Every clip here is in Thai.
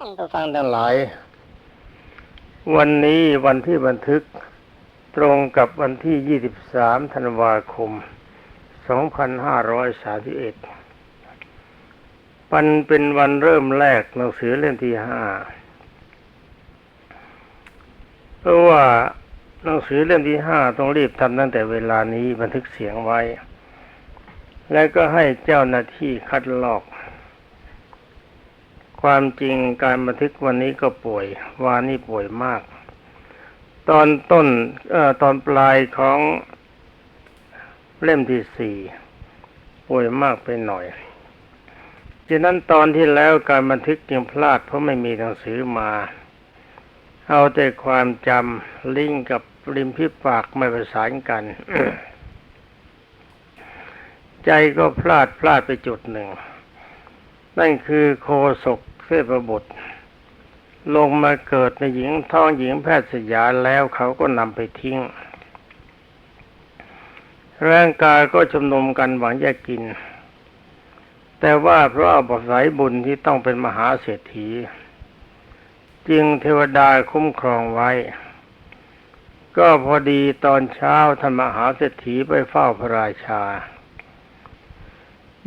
ท่านผู้ฟังทั้งหลาย วันนี้วันที่บันทึกตรงกับวันที่ 23 ธันวาคม 2531ปันเป็นวันเริ่มแรกหนังสือเล่มที่ห้าเพราะว่าหนังสือเล่มที่ห้าต้องรีบทำตั้งแต่เวลานี้บันทึกเสียงไว้ และก็ให้เจ้าหน้าที่คัดลอก ความจริงการบันทึกวันนี้ก็ป่วย วานนี้ป่วยมาก ตอนต้นเอ่อตอนปลายของเล่มที่สี่ป่วยมากไปหน่อยฉะนั้นตอนที่แล้วการบันทึกยังพลาดเพราะไม่มีหนังสือมา เอาแต่ความจำลิงก์กับริมพิปากไม่ประสานกัน ใจก็พลาดพลาดไปจุดหนึ่ง นั่นคือโคศกเทพบุตร ลงมาเกิดในหญิงท้องหญิงแพทย์สยาแล้วเขาก็นำไปทิ้ง ร่างกายก็ชุมนุมกันหวังจะกิน แต่ว่าเพราะอายบุญที่ต้องเป็นมหาเศรษฐี จึงเทวดาคุ้มครองไว้ ก็พอดีตอนเช้าท่านมหาเศรษฐีไปเฝ้าพระราชา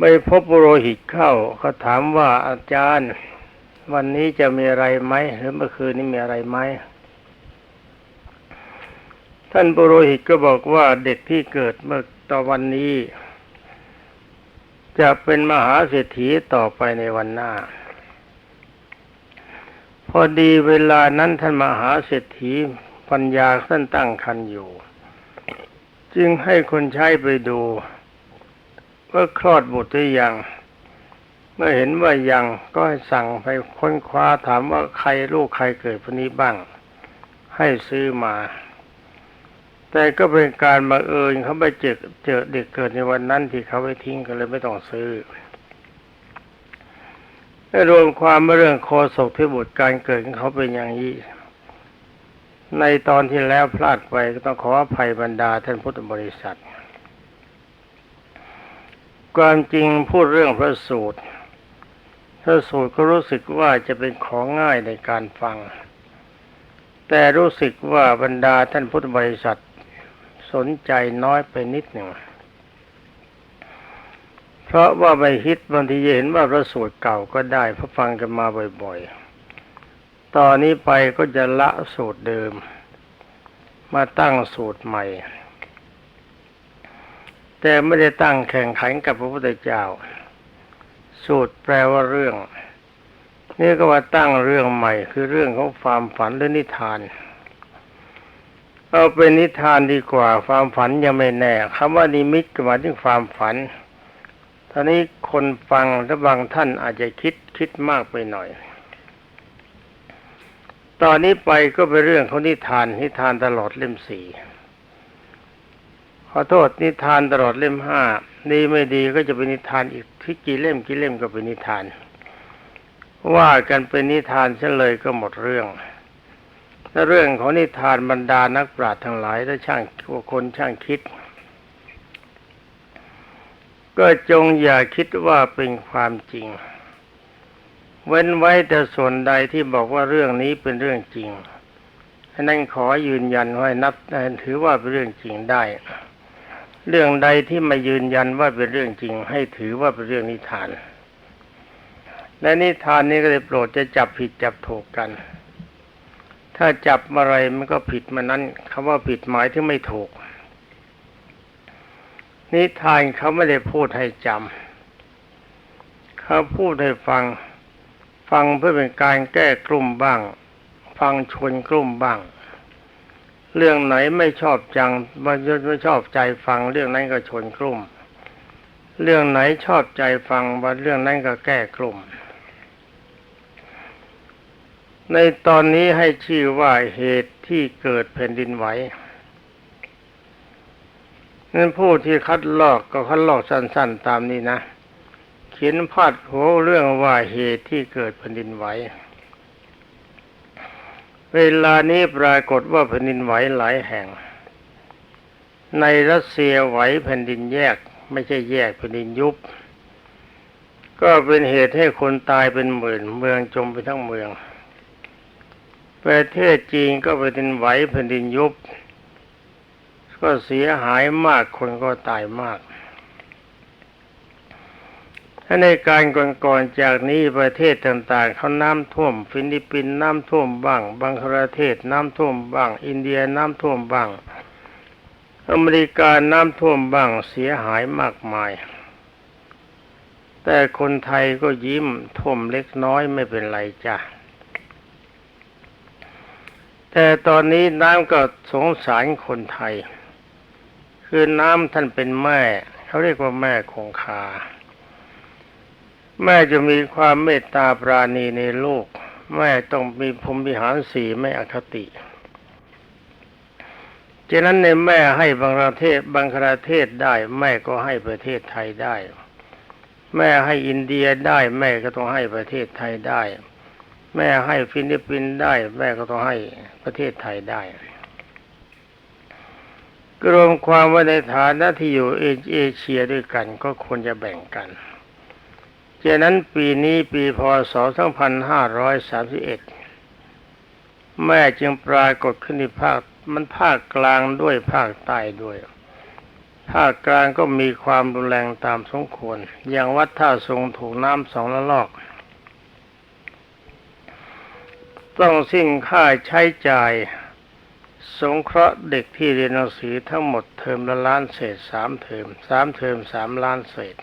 ไปพบปุโรหิตเข้าเขาถามว่าอาจารย์ วันนี้จะมีอะไรไหมหรือเมื่อคืนนี้มีอะไรไหมท่านปุโรหิตก็บอกว่าเด็กที่เกิดเมื่อตอนวันนี้ จะเป็นมหาเศรษฐีต่อไปในวันหน้า พอดีเวลานั้นท่านมหาเศรษฐีปัญญาท่านตั้งคันอยู่ จึงให้คนใช้ไปดู ว่าคลอดบุตรหรือยัง เมื่อเห็นว่ายังก็ให้สั่งไปค้นคว้าถามว่าใครลูกใครเกิดพวกนี้บ้าง ให้ซื้อมา แต่ก็เป็นการมาเอิญเขาไปเจอเจอเด็กเกิดในวันนั้นที่เขาไปทิ้งกันเลยไม่ต้องซื้อได้รวมความเรื่องโคศกที่บุตรการเกิดของเขาเป็นอย่างนี้ในตอนที่แล้วพลาดไปก็ต้องขออภัยบรรดาท่านพุทธบริษัท ความจริงพูดเรื่องพระสูตร พระสูตรก็รู้สึกว่าจะเป็นของง่ายในการฟัง แต่รู้สึกว่าบรรดาท่านพุทธบริษัทสนใจน้อยไปนิดหนึ่ง เพราะว่าไปฮิตบางทีเห็นว่าพระสูตรเก่าก็ได้พระฟังกันมาบ่อยๆ ตอนนี้ไปก็จะละสูตรเดิม มาตั้งสูตรใหม่ แต่ไม่ได้ตั้งแข่งขันกับพระพุทธเจ้า สูตรแปลว่าเรื่อง นี่ก็ว่าตั้งเรื่องใหม่ คือเรื่องของความฝันหรือนิทาน เอาเป็นนิทานดีกว่าความฝันยังไม่แน่คำว่านิมิตหมายถึงความฝันตอนนี้คนฟังและบางท่านอาจจะคิดคิดมากไปหน่อย ตอนนี้ไปก็เป็นเรื่องของนิทานนิทานตลอดเล่มสี่ ขอโทษนิทานตลอดเล่มห้าดีไม่ดีก็จะเป็นนิทานอีกที่กี่เล่มกี่เล่มก็เป็นนิทาน ว่ากันเป็นนิทานเฉลยก็หมดเรื่องและเรื่องของนิทานบรรดานักปราชญ์ทั้งหลายและช่างคนช่างคิด ก็จงอย่าคิดว่าเป็นความจริง เว้นไว้แต่ส่วนใดที่บอกว่าเรื่องนี้เป็นเรื่องจริงนั้นขอยืนยันไว้นับถือว่าเป็นเรื่องจริงได้ เรื่องใดที่มายืนยันว่าเป็นเรื่องจริง ให้ถือว่าเป็นเรื่องนิทาน และนิทานนี้ก็เลยโปรดจะจับผิดจับถูกกัน ถ้าจับอะไรมันก็ผิดมานั้นคำว่าผิดหมายถึงไม่ถูก นิทานเขาไม่ได้พูดให้จำเขาพูดให้ฟัง ฟังเพื่อเป็นการแก้กลุ่มบ้าง ฟังชวนกลุ่มบ้าง เรื่องไหนไม่ชอบจังไม่ชอบใจฟัง เรื่องนั้นก็ชนกลุ่ม เรื่องไหนชอบใจฟังว่าเรื่องนั้นก็แก้กลุ่ม ในตอนนี้ให้ชื่อว่าเหตุที่เกิดแผ่นดินไหวนั่นผู้ที่คัดลอกก็คัดลอกสั้น ๆ ตามนี้นะ เขียนพาดหัวเรื่องว่าเหตุที่เกิดแผ่นดินไหว เวลานี้ปรากฏว่าแผ่นดินไหวหลายแห่ง ในรัสเซียไหวแผ่นดินแยก ไม่ใช่แยกแผ่นดินยุบ ก็เป็นเหตุให้คนตายเป็นหมื่น เมืองจมไปทั้งเมือง ประเทศจีนก็แผ่นดินไหวแผ่นดินยุบ ก็เสียหายมากคนก็ตายมาก ถ้าในการก่อนๆจากนี้ประเทศต่างๆเขาน้ำท่วม ฟิลิปปินส์น้ำท่วมบ้างบังคลาเทศน้ำท่วมบ้าง อินเดียน้ำท่วมบ้าง อเมริกาน้ำท่วมบ้างเสียหายมากมาย แต่คนไทยก็ยิ้มท่วมเล็กน้อยไม่เป็นไรจ้ะแต่ตอนนี้น้ำก็สงสารคนไทย คือน้ำท่านเป็นแม่ เขาเรียกว่าแม่คงคา แม่จะมีความเมตตาปราณีในโลกแม่ต้องมีพรมวิหารสีไม่อคติฉะนั้นในแม่ให้บางประเทศบางประเทศได้ แม่ก็ให้ประเทศไทยได้ แม่ให้อินเดียได้ แม่ก็ต้องให้ประเทศไทยได้ แม่ให้ฟิลิปปินส์ได้ แม่ก็ต้องให้ประเทศไทยได้รวมความว่าในฐานะที่อยู่เอเชียด้วยกันก็ควรจะแบ่งกัน ฉะนั้นปีนี้ปีพศ 2531 แม่จึงปรากฏขึ้นในภาคมันภาคกลางด้วยภาคใต้ด้วย ภาคกลางก็มีความรุนแรงตามสมควร อย่างวัดท่าทรงถูกน้ำสองละลอก ต้องสิ้นค่าใช้จ่าย สงเคราะห์เด็กที่เรียนหนังสือทั้งหมดเทอมละล้านเศษสามเทอมสามเทอมสามล้านเศษ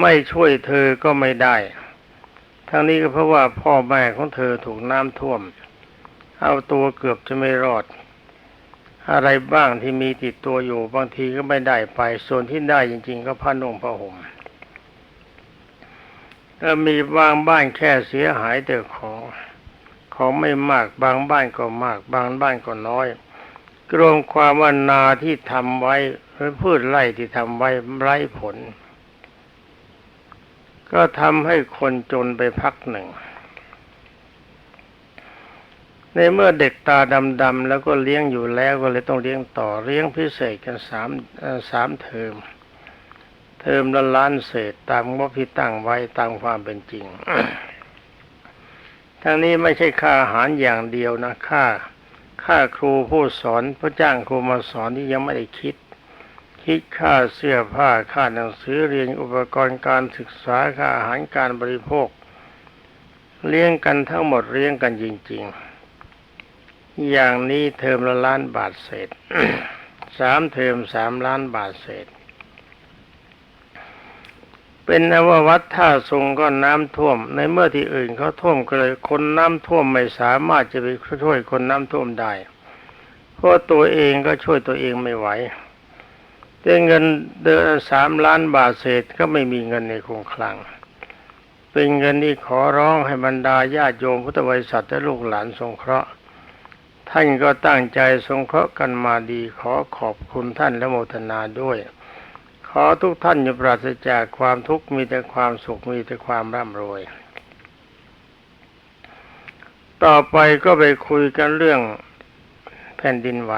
ไม่ช่วยเธอก็ไม่ได้ ทั้งนี้ก็เพราะว่าพ่อแม่ของเธอถูกน้ำท่วม เอาตัวเกือบจะไม่รอด อะไรบ้างที่มีติดตัวอยู่บางทีก็ไม่ได้ไป ส่วนที่ได้จริง ๆ ก็ผ้านุ่งผ้าห่มก็มีบางบ้านแค่เสียหายแต่ของของไม่มากบางบ้านก็มาก บางบ้านก็น้อยรวมความว่านาที่ทำไว้หรือพืชไร่ที่ทำไว้ไร้ผล ก็ทำให้คนจนไปพักหนึ่ง ในเมื่อเด็กตาดำๆแล้วก็เลี้ยงอยู่แล้วก็เลยต้องเลี้ยงต่อเลี้ยงพิเศษกันสามสามเทอม เทอมละล้านเศษตามงบที่ตั้งไว้ตามความเป็นจริง ทั้งนี้ไม่ใช่ค่าอาหารอย่างเดียวนะค่าค่าครูผู้สอนพระจ้างครูมาสอนที่ยังไม่ได้คิด คิดค่าเสื้อผ้าค่าหนังสือเรียนอุปกรณ์การศึกษาค่าอาหารการบริโภค เลี้ยงกันทั้งหมดเลี้ยงกันจริง ๆ อย่างนี้เทอมละล้านบาทเศษสามเทอมสามล้านบาทเศษ เป็นนว่าวัดท่าทรงก็น้ำท่วม ในเมื่อที่อื่นเขาท่วมก็เลยคนน้ำท่วมไม่สามารถจะไปช่วยคนน้ำท่วมได้เพราะตัวเองก็ช่วยตัวเองไม่ไหว แต่เงินเดือนสามล้านบาทเศษก็ไม่มีเงินในคงคลัง เป็นเงินที่ขอร้องให้บรรดาญาติโยมพุทธบริษัทและลูกหลานสงเคราะห์ ท่านก็ตั้งใจสงเคราะห์กันมาดีขอขอบคุณท่านและโมทนาด้วย ขอทุกท่านอย่าปราศจากความทุกข์มีแต่ความสุขมีแต่ความร่ำรวย ต่อไปก็ไปคุยกันเรื่องแผ่นดินไหว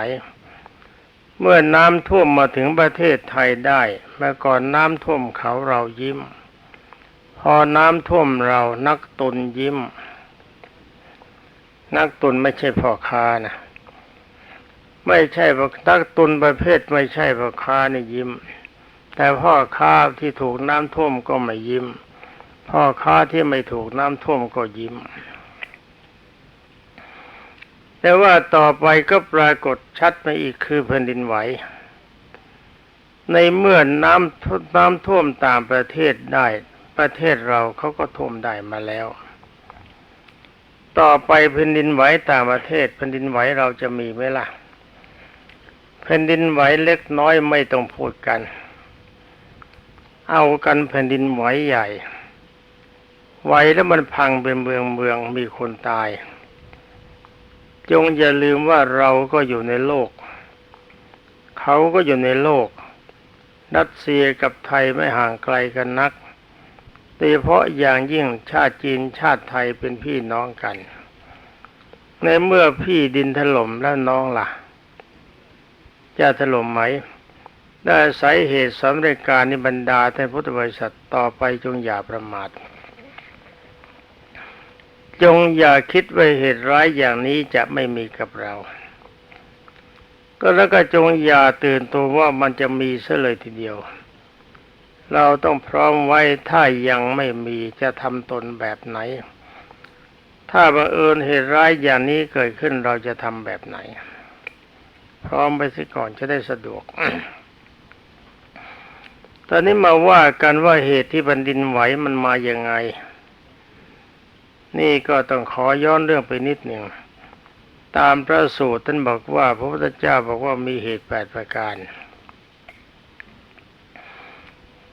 เมื่อน้ำท่วมมาถึงประเทศไทยได้เมื่อก่อนน้ำท่วมเขาเรายิ้ม พอน้ำท่วมเรานักตุนยิ้ม นักตุนไม่ใช่พ่อค้านะไม่ใช่นักตุนประเภทไม่ใช่พ่อค้านี่ยิ้ม แต่พ่อค้าที่ถูกน้ำท่วมก็ไม่ยิ้ม พ่อค้าที่ไม่ถูกน้ำท่วมก็ยิ้ม แต่ว่าต่อไปก็ปรากฏชัดมาอีกคือแผ่นดินไหว ในเมื่อน้ำน้ำท่วมตางประเทศได้ ประเทศเราเขาก็ท่วมได้มาแล้ว ต่อไปแผ่นดินไหวต่างประเทศแผ่นดินไหวเราจะมีไหมล่ะแผ่นดินไหวเล็กน้อยไม่ต้องพูดกัน เอากันแผ่นดินไหวใหญ่ ไหวแล้วมันพังเป็นเมืองเมืองมีคนตาย จงอย่าลืมว่าเราก็อยู่ในโลก เขาก็อยู่ในโลก รัสเซียกับไทยไม่ห่างไกลกันนักโดยเฉพาะอย่างยิ่งชาติจีนชาติไทยเป็นพี่น้องกัน ในเมื่อพี่ดินถล่มแล้วน้องล่ะ จะถล่มไหม ได้อายเหตุสำเร็จการนิบรรดาท่านพุทธบริษัทต่อไปจงอย่าประมาท จงอย่าคิดว่าเหตุร้ายอย่างนี้จะไม่มีกับเรา ก็แล้วก็จงอย่าตื่นตัวว่ามันจะมีซะเลยทีเดียว เราต้องพร้อมไว้ถ้ายังไม่มีจะทำตนแบบไหน ถ้าบังเอิญเหตุร้ายอย่างนี้เกิดขึ้นเราจะทำแบบไหน พร้อมไปสิก่อนจะได้สะดวกตอนนี้มาว่ากันว่าเหตุที่แผ่นดินไหวมันมาอย่างไง นี่ก็ต้องขอย้อนเรื่องไปนิดหนึ่งตามพระสูตรท่านบอกว่า พระพุทธเจ้าบอกว่ามีเหตุแปดประการ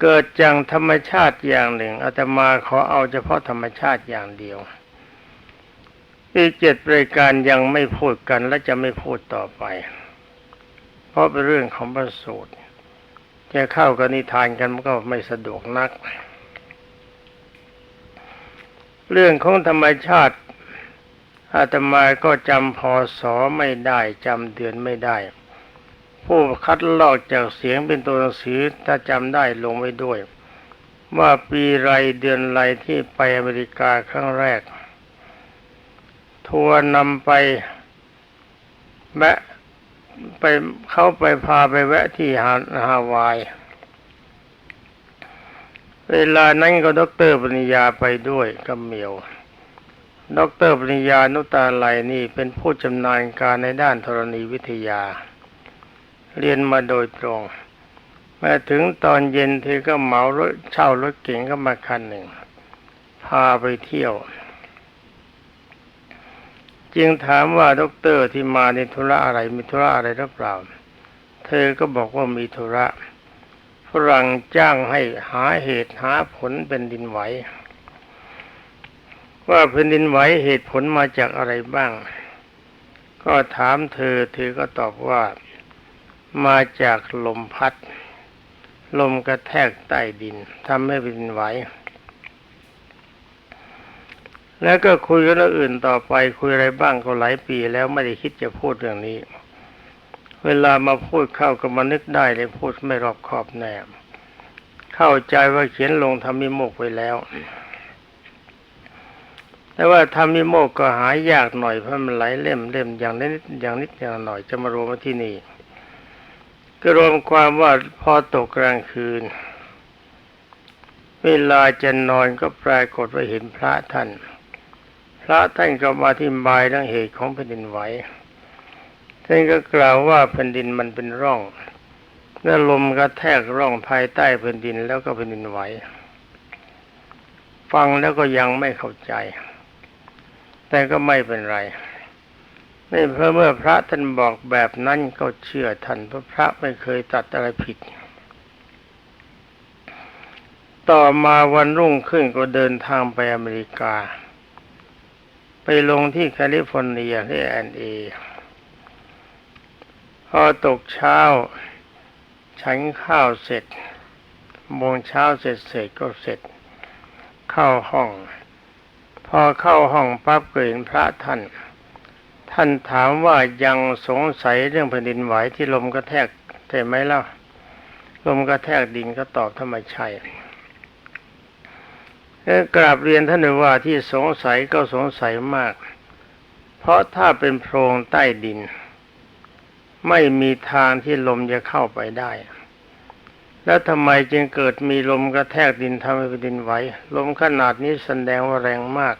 เกิดจากธรรมชาติอย่างหนึ่งอาตมาขอเอาเฉพาะธรรมชาติอย่างเดียวอีกเจ็ดรายการยังไม่พูดกันและจะไม่พูดต่อไป เพราะเป็นเรื่องของพระสูตรจะเข้ากับนิทานกันมันก็ไม่สะดวกนัก เรื่องของธรรมชาติอาตมาก็จำพอสอไม่ได้จำเดือนไม่ได้ ผู้คัดลอกจากเสียงเป็นตัวหนังสือถ้าจำได้ลงไว้ด้วย ว่าปีไรเดือนไรที่ไปอเมริกาครั้งแรก ทัวร์นำไปแวะไปเขาไปพาไปแวะที่ฮาวาย เวลานั้นก็ดอกเตอรปริญญาไปด้วยกับเหมียวดอกเตอรปริญญานุตาไลนี่เป็นผู้ชำนาญการในด้านธรณีวิทยา เรียนมาโดยตรงมาถึงตอนเย็นเธอก็เหมารถเช่ารถเก๋งก็มาคันหนึ่ง พาไปเที่ยว จึงถามว่าด็อกเตอร์ที่มาในธุระอะไรมีธุระอะไรหรือเปล่า เธอก็บอกว่ามีธุระ ฝรั่งจ้างให้หาเหตุหาผลเป็นดินไหว ว่าแผ่นดินไหวเหตุผลมาจากอะไรบ้าง ก็ถามเธอเธอก็ตอบว่ามาจากลมพัด ลมกระแทกใต้ดินทำให้แผ่นดินไหวแล้วก็คุยกันเรื่องอื่นต่อไปคุยอะไรบ้างก็หลายปีแล้วไม่ได้คิดจะพูดเรื่องนี้ เวลามาพูดเข้าก็มานึกได้เลยพูดไม่รอบคอบแน่เข้าใจว่าเขียนลงทำมิโมกไว้แล้ว แต่ว่าทำมิโมกก็หายยากหน่อยเพราะมันหลายเล่มเล่มอย่างนิดอย่างนิดอย่างหน่อยจะมารวมมาที่นี่ก็รวมความว่าพอตกกลางคืน เวลาจะนอนก็ปรากฏว่าเห็นพระท่าน พระท่านก็มาอธิบายเรื่องเหตุของแผ่นดินไหว ท่านก็กล่าวว่าแผ่นดินมันเป็นร่องแล้วลมกระแทกร่องภายใต้แผ่นดินแล้วก็แผ่นดินไหวฟังแล้วก็ยังไม่เข้าใจ แต่ก็ไม่เป็นไรนี่เพราะเมื่อพระท่านบอกแบบนั้นก็เชื่อท่านเพราะพระไม่เคยตัดอะไรผิด ต่อมาวันรุ่งขึ้นก็เดินทางไปอเมริกา ไปลงที่แคลิฟอร์เนียที่แอนเอ พอตกเช้า ฉันข้าวเสร็จโมงเช้าเสร็จเสร็จก็เสร็จ เข้าห้อง พอเข้าห้องปั๊บก็เห็นพระท่าน ท่านถามว่ายังสงสัยเรื่องแผ่นดินไหวที่ลมกระแทกใช่ไหมล่ะลมกระแทกดินก็ตอบทำไมใช่กราบเรียนท่านว่าที่สงสัยก็สงสัยมาก เพราะถ้าเป็นโพรงใต้ดิน ไม่มีทางที่ลมจะเข้าไปได้ แล้วทำไมจึงเกิดมีลมกระแทกดินทำให้ดินไหวลมขนาดนี้แสดงว่าแรงมาก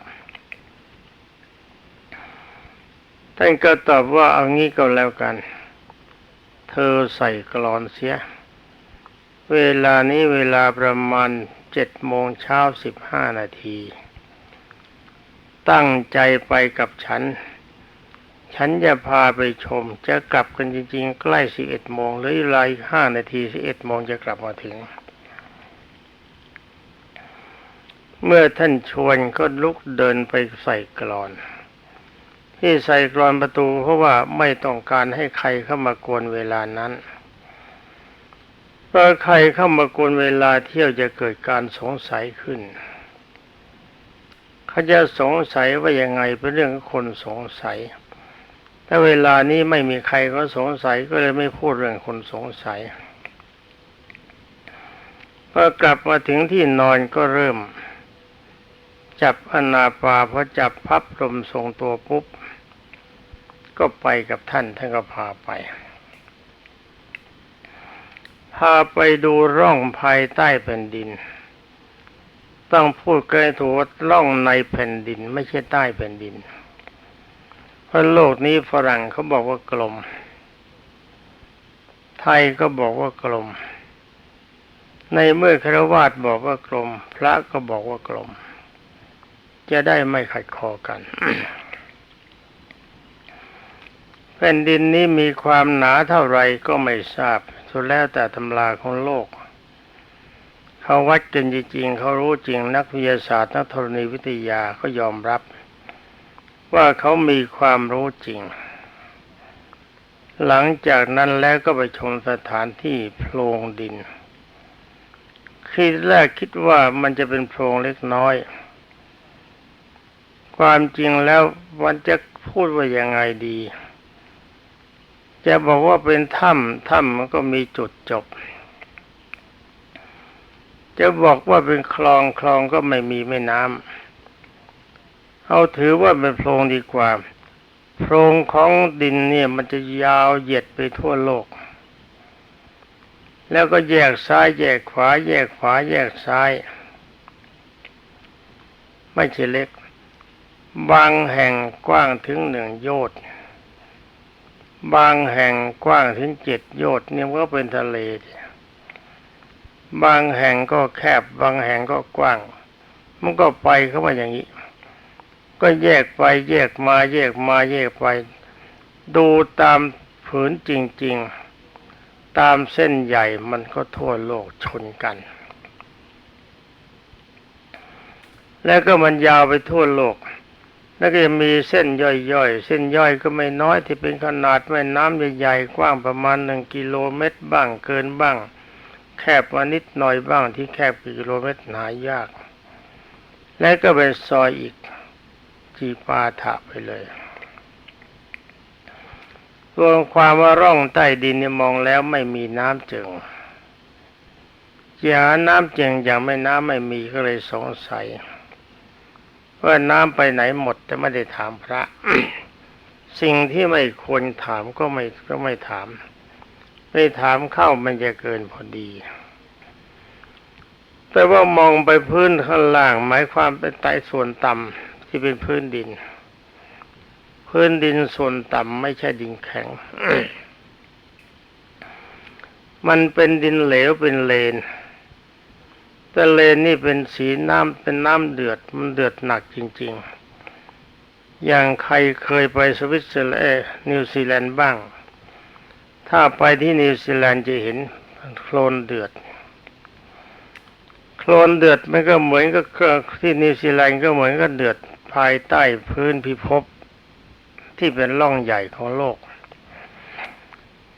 ท่านก็ตอบว่าเอางี้ก็แล้วกัน เธอใส่กรอนเสีย เวลานี้เวลาประมาณเจ็ดโมงเช้าสิบห้านาที ตั้งใจไปกับฉัน ฉันจะพาไปชม จะกลับกันจริง ๆ ใกล้สิบเอ็ดโมงหรือเวลาอีกห้านาทีสิบเอ็ดโมงจะกลับมาถึง เมื่อท่านชวนก็ลุกเดินไปใส่กรอน ที่ใส่กรอนประตูเพราะว่าไม่ต้องการให้ใครเข้ามากวนเวลานั้นพอใครเข้ามากวนเวลาเที่ยวจะเกิดการสงสัยขึ้นเขาจะสงสัยว่ายังไงเป็นเรื่องคนสงสัย แต่เวลานี้ไม่มีใครก็สงสัยก็เลยไม่พูดเรื่องคนสงสัยพอกลับมาถึงที่นอนก็เริ่ม จับอนาปาพอจับพับลมทรงตัวปุ๊บ ก็ไปกับท่านท่านก็พาไป พาไปดูร่องภายใต้แผ่นดิน ต้องพูดกันถูกว่าร่องในแผ่นดิน ไม่ใช่ใต้แผ่นดิน พราะโลกนี้ฝรั่งเขาบอกว่ากลม ไทยก็บอกว่ากลม ในเมื่อครวาสบอกว่ากลม พระก็บอกว่ากลม จะได้ไม่ขัดคอกัน แผ่นดินนี้มีความหนาเท่าไรก็ไม่ทราบ สุดแล้วแต่ตำราของโลก เขาวัดกันจริงๆเขารู้จริงนักวิทยาศาสตร์นักธรณีวิทยาก็ยอมรับ ว่าเขามีความรู้จริง หลังจากนั้นแล้วก็ไปชมสถานที่โพรงดิน คิดแรกคิดว่ามันจะเป็นโพรงเล็กน้อย ความจริงแล้วมันจะพูดว่ายังไงดี จะบอกว่าเป็นถ้ำถ้ำมันก็มีจุดจบ จะบอกว่าเป็นคลองคลองก็ไม่มีแม่น้ำ เอาถือว่าเป็นโพรงดีกว่า โพรงของดินเนี่ยมันจะยาวเหยียดไปทั่วโลก แล้วก็แยกซ้ายแยกขวา แยกขวาแยกซ้าย ไม่ใช่เล็ก บางแห่งกว้างถึงหนึ่งโยชน์บางแห่งกว้างถึงเจ็ดโยชน์เนี่ยมันก็เป็นทะเล บางแห่งก็แคบบางแห่งก็กว้าง มันก็ไปเข้ามาอย่างนี้ ก็แยกไปแยกมาแยกมาแยกไป ดูตามผืนจริง ๆ ตามเส้นใหญ่มันก็ทั่วโลกชนกัน แล้วก็มันยาวไปทั่วโลก แล้วก็มีเส้นย่อยๆ เส้นย่อยก็ไม่น้อยที่เป็นขนาดแม่น้ำใหญ่ๆ กว้างประมาณหนึ่งกิโลเมตรบ้างเกินบ้าง แคบมานิดหน่อยบ้างที่แคบกิโลเมตรหายาก และก็เป็นซอยอีก จีปาถะไปเลยรวมความว่าร่องใต้ดินเนี่ยมองแล้วไม่มีน้ำจึงจะหาน้ำจึงอย่างไม่น้ำไม่มีก็เลยสงสัยว่าน้ำไปไหนหมดแต่ไม่ได้ถามพระ สิ่งที่ไม่ควรถามก็ไม่ก็ไม่ถาม ไม่ถามเข้ามันจะเกินพอดี แต่ว่ามองไปพื้นข้างล่าง หมายความเป็นใต้ส่วนต่ำ ที่เป็นพื้นดิน พื้นดินส่วนต่ำไม่ใช่ดินแข็ง มันเป็นดินเหลวเป็นเลน แต่เลนนี่เป็นสีน้ำเป็นน้ำเดือดมันเดือดหนักจริง ๆ อย่างใครเคยไปสวิตเซอร์แลนด์นิวซีแลนด์บ้าง ถ้าไปที่นิวซีแลนด์จะเห็นโคลนเดือดโคลนเดือดมันก็เหมือนกับที่นิวซีแลนด์ก็เหมือนกับเดือด ภายใต้พื้นพิภพที่เป็นร่องใหญ่ของโลก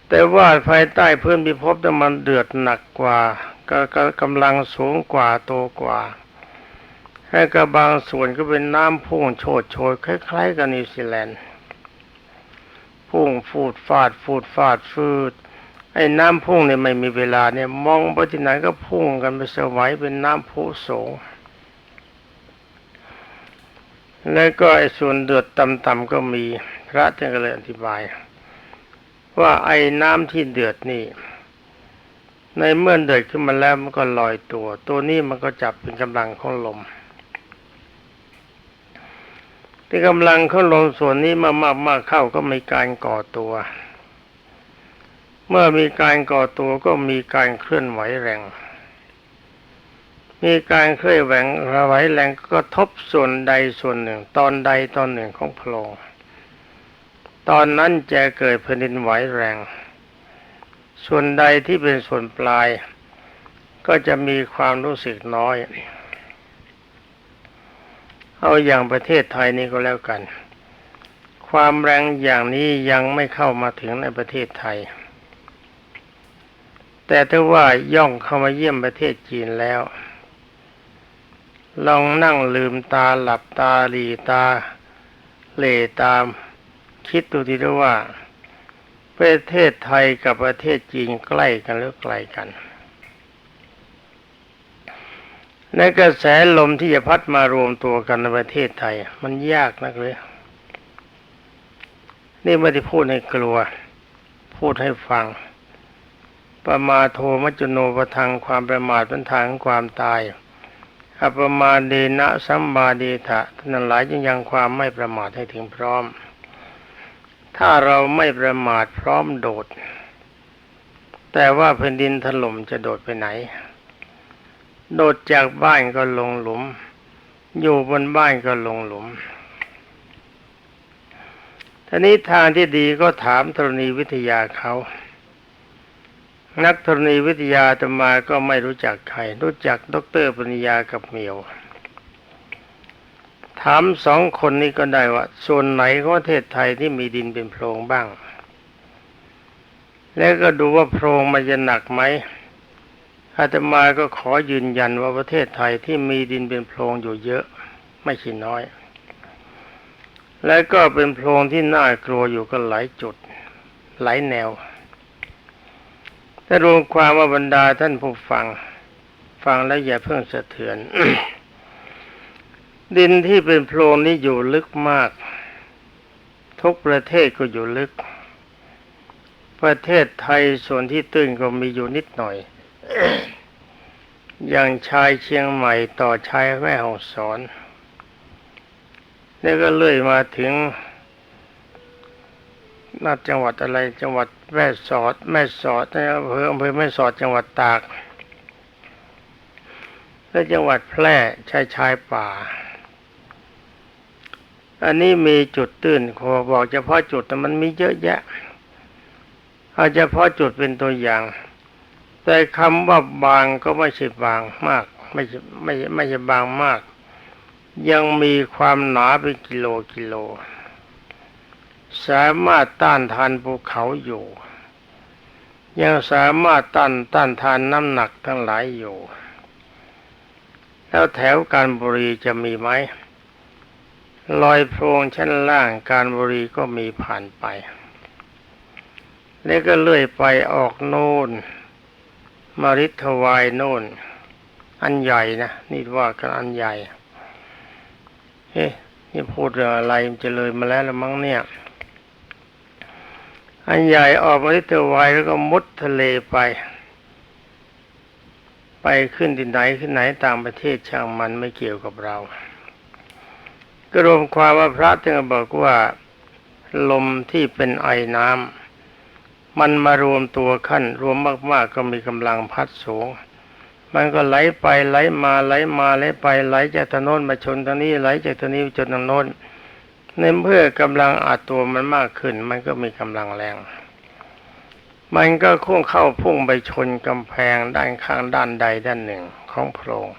แต่ว่าภายใต้พื้นพิภพนั้นมันเดือดหนักกว่าก็กำลังสูงกว่าโตกว่าให้กับบางส่วนก็เป็นน้ำพุ่งโชดโชยคล้ายๆกับนิวซีแลนด์พุ่งฟูดฟาดฟูดฟาดฟืดไอ้น้ำพุ่งเนี่ยไม่มีเวลาเนี่ยมองไปที่ไหนก็พุ่งกันไปสวัยเป็นน้ำพุสูง แล้วก็ไอ้ส่วนเดือดต่ำๆก็มีพระท่านก็เลยอธิบาย ว่าไอ้น้ำที่เดือดนี่ ในเมื่อเดือดขึ้นมาแล้วมันก็ลอยตัว ตัวนี้มันก็จับเป็นกำลังของลมที่กำลังของลมส่วนนี้มามากมากเข้าก็มีการก่อตัว เมื่อมีการก่อตัวก็มีการเคลื่อนไหวแรง มีการเคลื่อนไหวไหวแรงก็ทบส่วนใดส่วนหนึ่ง ตอนใดตอนหนึ่งของโพรงตอนนั้นจะเกิดแผ่นดินไหวแรง ส่วนใดที่เป็นส่วนปลาย ก็จะมีความรู้สึกน้อย เอาอย่างประเทศไทยนี่ก็แล้วกัน ความแรงอย่างนี้ยังไม่เข้ามาถึงในประเทศไทย แต่ถ้าว่าย่องเข้ามาเยี่ยมประเทศจีนแล้ว ลองนั่งลืมตาหลับตาหลีตาเหลตาม คิดดูทีด้วยว่า ประเทศไทยกับประเทศจีนใกล้กันหรือไกลกันในกระแสลมที่จะพัดมารวมตัวกันในประเทศไทย มันยากนักเลย นี่ไม่ได้พูดให้กลัว พูดให้ฟัง ประมาโทมัจจุโนปทังความประมาทเป็นทางของความตาย อัปมาเดนะสัมบาเดทะท่านหลายจึงยังความไม่ประมาทให้ถึงพร้อม ถ้าเราไม่ประมาทพร้อมโดด แต่ว่าแผ่นดินถล่มจะโดดไปไหน โดดจากบ้านก็ลงหลุม อยู่บนบ้านก็ลงหลุมทีนี้ทางที่ดีก็ถามธรณีวิทยาเขา นักธรณีวิทยาตมาก็ไม่รู้จักใคร รู้จักดรปริญญากับเมียว ถามสองคนนี้ก็ได้ว่าส่วนไหนของประเทศไทยที่มีดินเป็นโพรงบ้าง แล้วก็ดูว่าโพรงมันจะหนักไหมอาตมาก็ขอยืนยันว่าประเทศไทยที่มีดินเป็นโพรงอยู่เยอะ ไม่ใช่น้อย และก็เป็นโพรงที่น่ากลัวอยู่ก็หลายจุด หลายแนว แต่รวมความว่าบรรดาท่านผู้ฟัง ฟังแล้วอย่าเพิ่งสะเทือน ดินที่เป็นโพรงนี้อยู่ลึกมาก ทุกประเทศก็อยู่ลึก ประเทศไทยส่วนที่ตื้นก็มีอยู่นิดหน่อย อย่างชายเชียงใหม่ต่อชายแม่ฮ่องสอนนี่ก็เลื่อยมาถึง นัดจังหวัดอะไรจังหวัดแม่สอดแม่สอดในอำเภออำเภอแม่สอดจังหวัดตากและจังหวัดแพร่ชายชายป่า อันนี้มีจุดตื้นขอบอกเฉพาะจุดแต่มันมีเยอะแยะเอาเฉพาะจุดเป็นตัวอย่าง แต่คำว่าบางก็ไม่ใช่บางมาก ไม่ไม่ไม่ใช่บางมาก ยังมีความหนาเป็นกิโลกิโล สามารถต้านทานภูเขาอยู่ ยังสามารถต้านต้านทานน้ำหนักทั้งหลายอยู่ แล้วแถวการบุรีจะมีไหมลอยโพรงชั้นล่างการบุรีก็มีผ่านไป แล้วก็เลื่อยไปออกโน่นมาริทวายโน่น อันใหญ่นะนี่ว่ากันอันใหญ่เฮ้นี่พูดเรื่องอะไรมันจะเลยมาแล้วละมั้งเนี่ย อันใหญ่ออกมาริทวายแล้วก็มุดทะเลไป ไปขึ้นที่ไหนขึ้นไหนต่างประเทศช่างมันไม่เกี่ยวกับเรา ก็รวมความว่าพระจึงบอกว่าลมที่เป็นไอน้ำมันมารวมตัวขั้นรวมมาก ๆ ก็มีกำลังพัดสูง มันก็ไหลไปไหลมาไหลมาไหลไปไหลจากทางโน้นมาชนทางนี้ไหลจากทางนี้จนทางโน้น ในเพื่อกำลังอัดตัวมันมากขึ้น มันก็มีกำลังแรง มันก็คุ้งเข้าพุ่งไปชนกำแพงด้านข้างด้านใดด้านหนึ่งของโพรง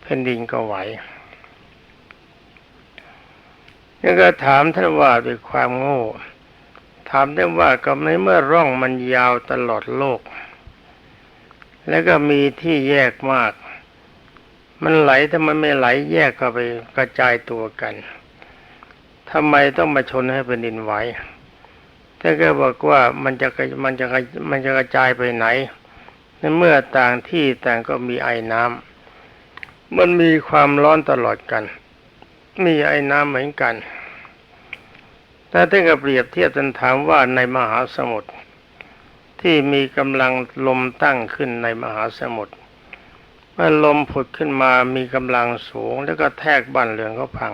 แผ่นดินก็ไหวแล้วก็ถามท่านว่าด้วยความโง่ ถามได้ว่าก็ในเมื่อร่องมันยาวตลอดโลก แล้วก็มีที่แยกมาก มันไหลถ้ามันไม่ไหลแยกก็ไปกระจายตัวกัน ทำไมต้องมาชนให้เป็นดินไหวท่านก็บอกว่ามันจะมันจะมันจะกระจายไปไหนในเมื่อต่างที่ต่างก็มีไอ้น้ำมันมีความร้อนตลอดกัน มีไอ้น้ำเหมือนกันถ้าท่านก็เปรียบเทียบท่านถามว่าในมหาสมุทรที่มีกำลังลมตั้งขึ้นในมหาสมุทรเมื่อลมผุดขึ้นมามีกำลังสูงแล้วก็แทกบ้านเรือนเขาพัง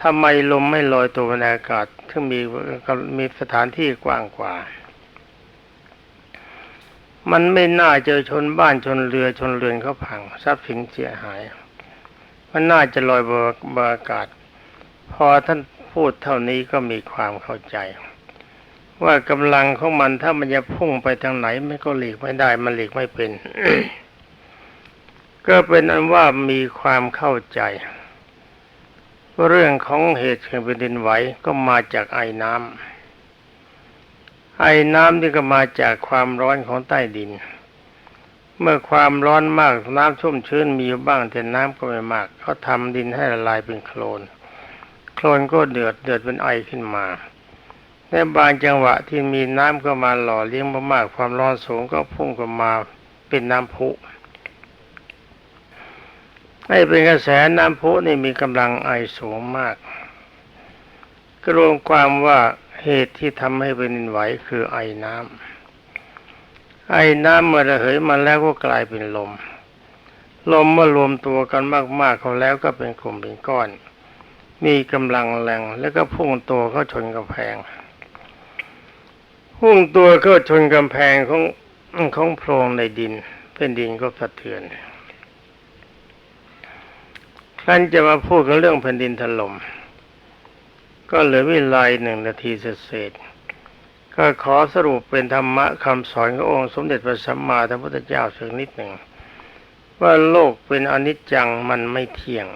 ทำไมลมไม่ลอยตัวในอากาศถึงมีมีสถานที่กว้างกว่า มันไม่น่าจะชนบ้านชนเรือชนเรือนเขาพังทรัพย์สินเสียหาย มันน่าจะลอยบนอากาศ พอท่านพูดเท่านี้ก็มีความเข้าใจ ว่ากำลังของมันถ้ามันจะพุ่งไปทางไหนมันก็หลีกไม่ได้ มันหลีกไม่เป็น ก็เป็นอันว่ามีความเข้าใจ เรื่องของเหตุแห่งแผ่นดินไหวก็มาจากไอ้น้ำไอ้น้ำที่ก็มาจากความร้อนของใต้ดิน เมื่อความร้อนมากน้ำชุ่มชื้นมีอยู่บ้างแต่น้ำก็ไม่มากเขาทำดินให้ละลายเป็นโคลน โคลนก็เดือดเดือดเป็นไอขึ้นมาในบางจังหวะที่มีน้ำก็มาหล่อเลี้ยงมากๆความร้อนสูงก็พุ่งก็มาเป็นน้ำพุ ให้เป็นกระแสน้ำพุนี่มีกำลังไอสูงมากก็รวมความว่าเหตุที่ทำให้เป็นดินไหวคือไอน้ำไอน้ำเมื่อระเหยมาแล้วก็กลายเป็นลม ลมเมื่อรวมตัวกันมากๆเขาแล้วก็เป็นกลุ่มเป็นก้อน มีกำลังแรงแล้วก็พุ่งตัวเข้าชนกำแพง พุ่งตัวเข้าชนกำแพงของของโพรงในดินเป็นดินก็สะเทือน ท่านจะมาพูดกันเรื่องแผ่นดินถล่มก็เหลือเวลาหนึ่งนาทีเศษๆก็ขอสรุปเป็นธรรมะคำสอนขององค์สมเด็จพระสัมมาสัมพุทธเจ้าสักนิดหนึ่ง ว่าโลกเป็นอนิจจังมันไม่เที่ยง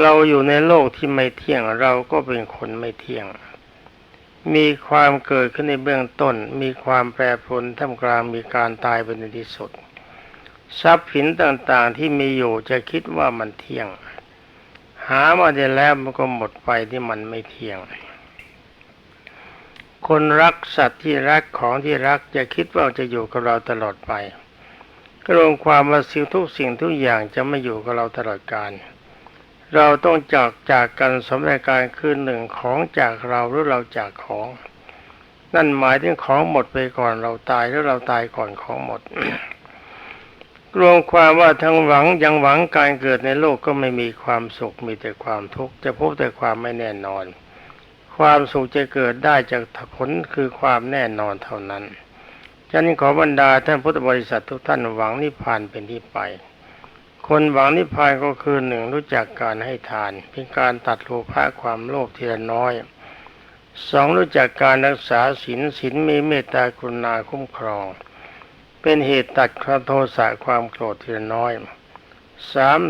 เราอยู่ในโลกที่ไม่เที่ยงเราก็เป็นคนไม่เที่ยง มีความเกิดขึ้นในเบื้องต้น มีความแปรปรวนท่ามกลางมีการตายเป็นในที่สุด ทรัพย์สินต่างๆที่มีอยู่จะคิดว่ามันเที่ยง หามาได้แล้วมันก็หมดไปที่มันไม่เที่ยง คนรักสัตว์ที่รักของที่รักจะคิดว่าจะอยู่กับเราตลอดไปกรวมความว่าสิ่งทุกสิ่งทุกอย่างจะไม่อยู่กับเราตลอดกาลเราต้องจากจากกันสมรการคือหนึ่งของจากเราหรือเราจากของ นั่นหมายถึงของหมดไปก่อนเราตายหรือเราตายก่อนของหมด รวมความว่าทั้งหวังยังหวังการเกิดในโลกก็ไม่มีความสุขมีแต่ความทุกข์จะพบแต่ความไม่แน่นอน ความสุขจะเกิดได้จากผลคือความแน่นอนเท่านั้นฉะนั้นขอบรรดาท่านพุทธบริษัททุกท่านหวังนิพพานเป็นที่ไป คนหวังนิพพานก็คือหนึ่งรู้จักการให้ทาน เป็นการตัดโลภะความโลภทีละน้อยสองรู้จักการรักษาศีลศีลมีเมตตากรุณาคุ้มครอง เป็นเหตุตัดความโทสะความโกรธทีละน้อยสาม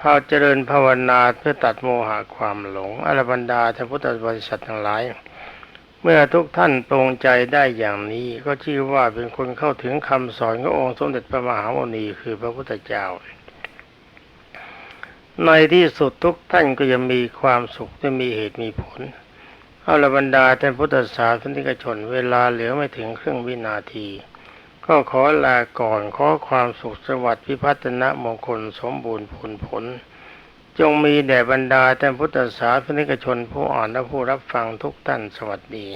พาเจริญภาวนาเพื่อตัดโมหะความหลงอรบรรดาทพุทธบริษัททั้งหลาย เมื่อทุกท่านตรงใจได้อย่างนี้ก็ชื่อว่าเป็นคนเข้าถึงคำสอนขององค์สมเด็จพระมหาโมนีคือพระพุทธเจ้า ในที่สุดทุกท่านก็จะมีความสุขจะมีเหตุมีผลเอาละบรรดาท่านพุทธศาสนิกชน เวลาเหลือไม่ถึงครึ่งวินาที ก็ขอลาก่อนขอความสุขสวัสดิ์พิพัฒนมงคลสมบูรณ์ผลผล จงมีแด่บรรดาท่านพุทธศาสนิกชนผู้อ่านและผู้รับฟังทุกท่านสวัสดี